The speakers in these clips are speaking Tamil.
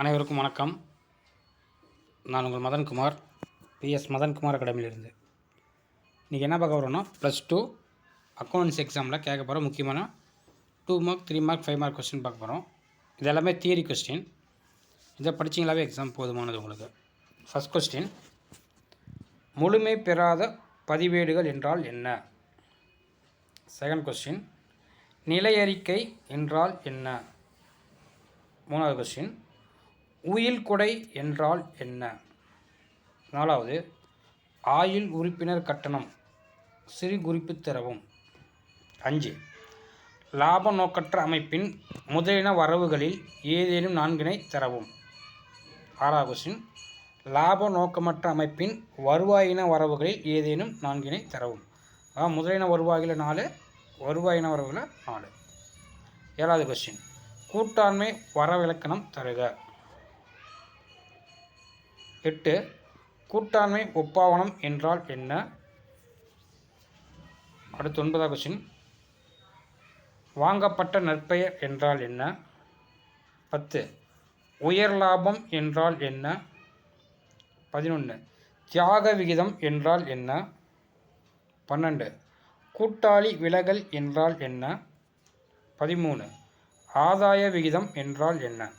அனைவருக்கும் வணக்கம். நான் உங்கள் மதன்குமார் பிஎஸ் மதன்குமார் அகாடமியிலிருந்து. இன்றைக்கி என்ன பார்க்க போகிறோம்னா ப்ளஸ் டூ அக்கௌண்ட்ஸ் எக்ஸாமில் கேட்க போகிற முக்கியமான two mark three mark five mark question பார்க்க போகிறோம் இது எல்லாமே தியரி கொஸ்டின் இதை படிச்சிங்களாவே எக்ஸாம் போதுமானது உங்களுக்கு. ஃபஸ்ட் கொஸ்டின் முழுமை பெறாத பதிவேடுகள் என்றால் என்ன? செகண்ட் கொஸ்டின் நிலையறிக்கை என்றால் என்ன? மூணாவது கொஸ்டின் உயில் கொடை என்றால் என்ன? நாலாவது ஆயுள் உறுப்பினர் கட்டணம் சிறு குறிப்பு தரவும். அஞ்சு லாப நோக்கற்ற அமைப்பின் முதலின வரவுகளில் ஏதேனும் நான்கினை தரவும். ஆறாவது கொஸ்டின் லாப நோக்கமற்ற அமைப்பின் வருவாயின வரவுகளில் ஏதேனும் நான்கினை தரவும். அதாவது முதலின வருவாயில் நாலு வருவாயின வரவுகளில் நாலு. ஏழாவது கொஸ்டின் கூட்டாண்மை வரவிலக்கணம் தருக. எட்டு கூட்டாண்மை ஒப்பாவனம் என்றால் என்ன? அடுத்து ஒன்பதாம் கொஸ்டின் வாங்கப்பட்ட நற்பெயர் என்றால் என்ன? பத்து உயர் லாபம் என்றால் என்ன? பதினொன்று தியாக விகிதம் என்றால் என்ன? பன்னெண்டு கூட்டாளி விலகல் என்றால் என்ன? பதிமூணு ஆதாய விகிதம் என்றால் என்ன?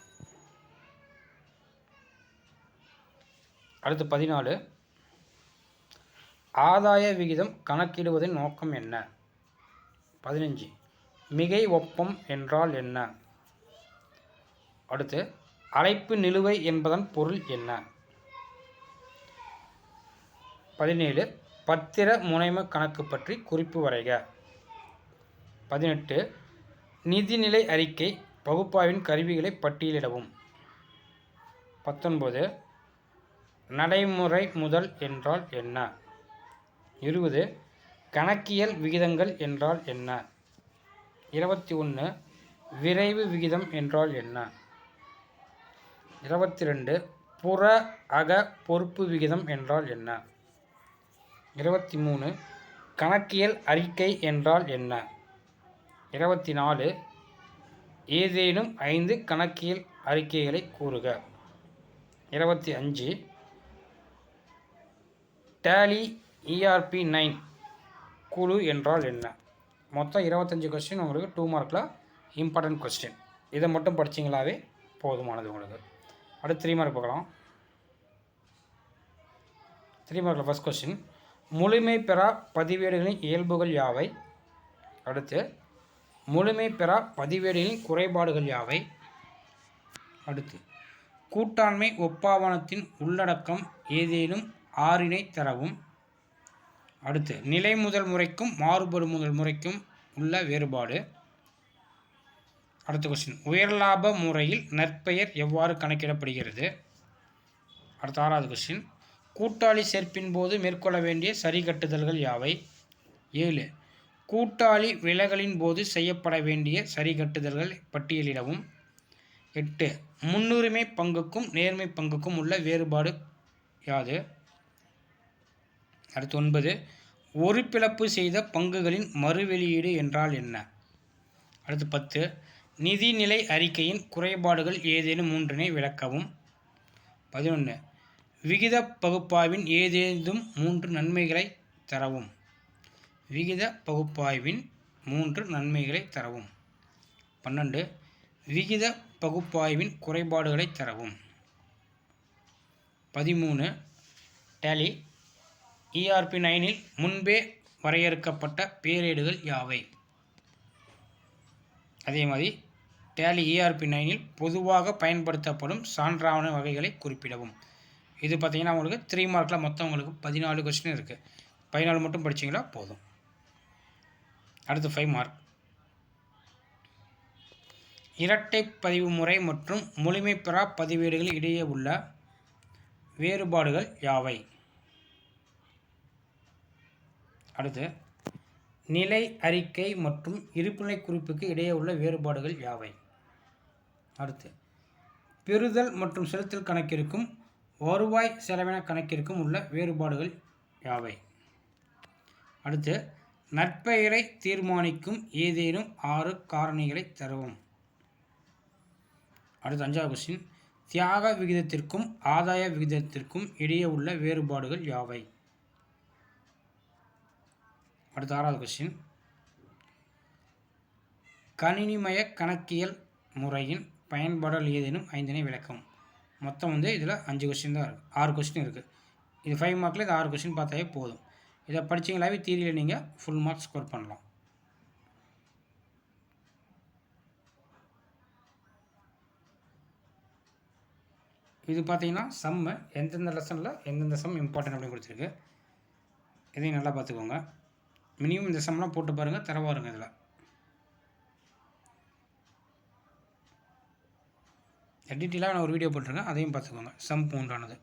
அடுத்து பதினாலு. ஆதாய விகிதம் கணக்கிடுவதன் நோக்கம் என்ன? பதினஞ்சு. மிகை ஒப்பம் என்றால் என்ன? அடுத்து அழைப்பு நிலுவை என்பதன் பொருள் என்ன? பதினேழு. பத்திர முனைம கணக்கு பற்றி குறிப்பு வரைக. பதினெட்டு. நிதிநிலை அறிக்கை பகுப்பாய்வின் கருவிகளை பட்டியலிடவும். பத்தொன்பது. நடைமுறை முதல் என்றால் என்ன? இருபது. கணக்கியல் விகிதங்கள் என்றால் என்ன? இருபத்தி ஒன்று விரைவு விகிதம் என்றால் என்ன? இருபத்தி ரெண்டு. புற அக பொறுப்பு விகிதம் என்றால் என்ன? இருபத்தி மூணு. கணக்கியல் அறிக்கை என்றால் என்ன? இருபத்தி நாலு. ஏதேனும் ஐந்து கணக்கியல் அறிக்கைகளை கூறுக. இருபத்தி அஞ்சு. டேலி இஆர்பி நைன் குழு என்றால் என்ன? மொத்தம் இருபத்தஞ்சி கொஸ்டின் உங்களுக்கு டூ மார்க்கில் இம்பார்ட்டன்ட் கொஸ்டின் இதை மட்டும் படிச்சிங்களாவே போதுமானது உங்களுக்கு. அடுத்து த்ரீ மார்க் பார்க்கலாம். த்ரீ மார்க்கில் ஃபஸ்ட் கொஸ்டின் முழுமை பெறா பதிவேடுகளின் இயல்புகள் யாவை? அடுத்து முழுமை பெறா பதிவேடுகளின் குறைபாடுகள் யாவை? அடுத்து கூட்டாண்மை ஒப்பாவனத்தின் உள்ளடக்கம் ஏதேனும் ஆறினை தரவும். அடுத்து நிலை முதல் முறைக்கும் மாறுபடும் முதல் முறைக்கும் உள்ள வேறுபாடு. அடுத்த கொஸ்டின் உயர்லாப முறையில் நற்பெயர் எவ்வாறு கணக்கிடப்படுகிறது? அடுத்த ஆறாவது கொஸ்டின் கூட்டாளி சேர்ப்பின் போது மேற்கொள்ள வேண்டிய சரிகட்டுதல்கள் யாவை? ஏழு. கூட்டாளி விலகலின் போது செய்யப்பட வேண்டிய சரிகட்டுதல்கள் பட்டியலிடவும். எட்டு. முன்னுரிமை பங்குக்கும் நேர்மை பங்குக்கும் உள்ள வேறுபாடு யாது? அடுத்து ஒன்பது ஒரு பிளப்பு செய்த பங்குகளின் மறுவெளியீடு என்றால் என்ன? அடுத்து பத்து நிதிநிலை அறிக்கையின் குறைபாடுகள் ஏதேனும் மூன்றினை விளக்கவும். பதினொன்று விகித பகுப்பாய்வின் ஏதேனும் மூன்று நன்மைகளை தரவும். விகித பகுப்பாய்வின் மூன்று நன்மைகளை தரவும். பன்னெண்டு விகித பகுப்பாய்வின் குறைபாடுகளை தரவும். பதிமூணு டேலி இஆர்பி நைனில் முன்பே வரையறுக்கப்பட்ட பேரேடுகள் யாவை? அதே மாதிரி டேலி இஆர்பி நைனில் பொதுவாக பயன்படுத்தப்படும் சான்றாவண வகைகளை குறிப்பிடவும். இது பார்த்திங்கன்னா உங்களுக்கு த்ரீ மார்க்கில் மொத்தம் உங்களுக்கு பதினாலு கொஸ்டின் இருக்குது பதினாலு மட்டும் படிச்சிங்களா? போதும். அடுத்து ஃபைவ் மார்க் இரட்டை பதிவு முறை மற்றும் முழுமை பெறா பதிவேடுகள் இடையே உள்ள வேறுபாடுகள் யாவை? அடுத்து நிலை அறிக்கை மற்றும் இருப்புநிலை குறிப்புக்கு இடையே உள்ள வேறுபாடுகள் யாவை? அடுத்து பெறுதல் மற்றும் செலுத்தல் கணக்கிற்கும் வருவாய் செலவின கணக்கிற்கும் உள்ள வேறுபாடுகள் யாவை? அடுத்து நற்பெயரை தீர்மானிக்கும் ஏதேனும் ஆறு காரணிகளை தரவும். அடுத்து அஞ்சாவது கொஸ்டின் தியாக விகிதத்திற்கும் ஆதாய விகிதத்திற்கும் இடையே உள்ள வேறுபாடுகள் யாவை? அடுத்த ஆறாவது கொஸ்டின் கணினிமய கணக்கியல் முறையின் பயன்பாடுகள் ஏதேனும் ஐந்தினை விளக்கம் மொத்தம் வந்து இதில் அஞ்சு கொஸ்டின் தான் இருக்குது ஆறு கொஸ்டின் இருக்குது இது ஃபைவ் மார்க்கில் இது ஆறு கொஸ்டின் பார்த்தாவே போதும். இதை படிச்சிங்களாவே தீரியில் நீங்கள் ஃபுல் மார்க் ஸ்கோர் பண்ணலாம். இது பார்த்தீங்கன்னா சம்மு எந்தெந்த லெசனில் எந்தெந்த சம் இம்பார்ட்டன்ட் அப்படின்னு கொடுத்துருக்கு. இதையும் நல்லா பார்த்துக்கோங்க. மினிமம் இந்த சம்லாம் போட்டு பாருங்கள் தரவாருங்க இதில். டீட்டெயிலாக நான் ஒரு வீடியோ போட்டிருக்கேன் அதையும் பார்த்துக்கோங்க சம் உண்டானது